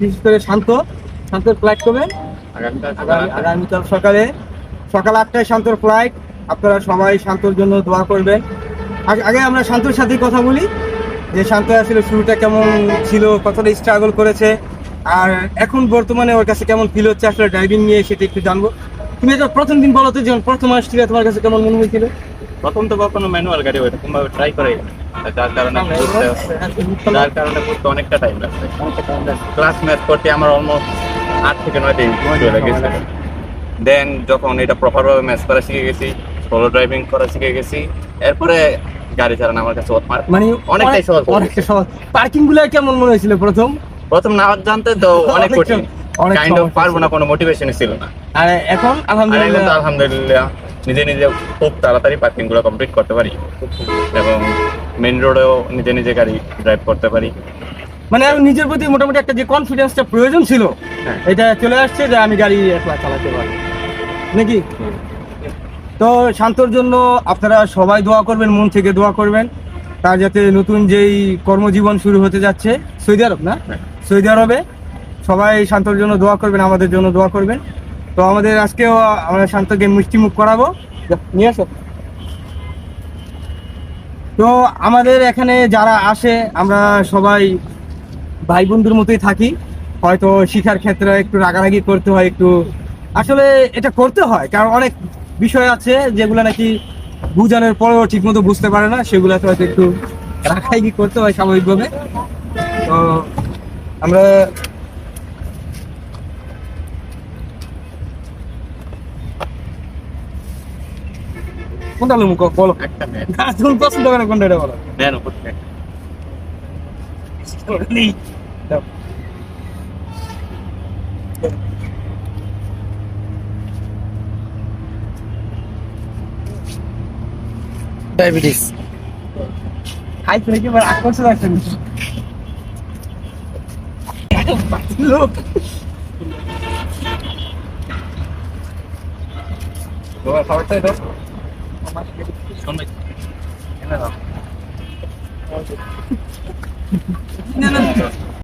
বিশেষ করে শান্ত, শান্তর ফ্লাইট আগামী- আগামীকাল সকালে, সকাল আটটায় শান্তর ফ্লাইট আপনারা সবাই শান্তর জন্য দোয়া করবেন। আগে- আমরা শান্তর সাথে কথা বলি, যে শান্ত আসলে শুরুটা কেমন ছিল, কতটা স্ট্রাগল করেছে, আর এখন বর্তমানে ওর কাছে কেমন ফিল হচ্ছে, আসলে ড্রাইভিং নিয়ে সেটা একটু জানব। তুমি এটা প্রথম দিন বলো তো যখন প্রথম আসছিলে, তোমার কাছে কেমন মনে হয়েছিল? প্রথম তো কখনো ম্যানুয়াল গাড়ি ওইরকম ভাবে ট্রাই করে যার কারণে বুঝতে যার কারণে বুঝতে অনেকটা টাইম লাগছে। ক্লাস করতে আমার অলমোস্ট আট থেকে নয় দিন চলে গেছে। দেন যখন এটা প্রপার ভাবে ম্যাথ করা শিখে গেছি সোলো ড্রাইভিং করা শিখে গেছি এরপরে গাড়ি চালানো আমার কাছে মানে অনেকটাই সহজ অনেকটা সহজ। পার্কিংগুলো কেমন মনে হয়েছিল প্রথম? প্রথম না জানতে তো অনেক কঠিন। কাইন্ড অফ পারব না কোনো মোটিভেশনই ছিল না। আর এখন আলহামদুলিল্লাহ। আলহামদুলিল্লাহ নিজে নিজে খুব তাড়াতাড়ি পার্কিংগুলো কমপ্লিট করতে পারি। এবং মেন রোডেও নিজে নিজে গাড়ি ড্রাইভ করতে পারি। মানে আমি নিজের প্রতি মোটামুটি একটা যে কনফিডেন্সটা প্রয়োজন ছিল হ্যাঁ। এটা চলে আসছে যে আমি গাড়ি একলা চালাতে পারি। নাকি? তো শান্তর জন্য আপনারা সবাই দোয়া করবেন মন থেকে দোয়া করবেন। তার যাতে নতুন যেই কর্মজীবন শুরু হতে যাচ্ছে সৌদি আরব না? হ্যাঁ। সৌদি আরবে সবাই শান্তর জন্য দোয়া করবেন আমাদের জন্য দোয়া করবেন। তো আমাদের আজকেও আমরা শান্তকে মিষ্টিমুখ করাবো। নিয়ে আসো। তো আমাদের এখানে যারা আসে, আমরা সবাই ভাই বন্ধুর মতোই থাকি। হয়তো শিখার ক্ষেত্রে একটু রাগারাগি করতে হয়, একটু আসলে এটা করতে হয়, কারণ অনেক বিষয় আছে যেগুলো নাকি বুঝানোর পরেও ঠিক মতো বুঝতে পারে না, সেগুলোতে হয়তো একটু রাগারাগি করতে হয় স্বাভাবিকভাবে। তো আমরা কোনটা লোক বলো। না তুমি পছন্দ করে কোনটা এটা বলো। নেন থেকে। ডায়াবেটিস। খাই ফেলে কি এবার আকর্ষণ লাগছে লোক। খাবারটা? না না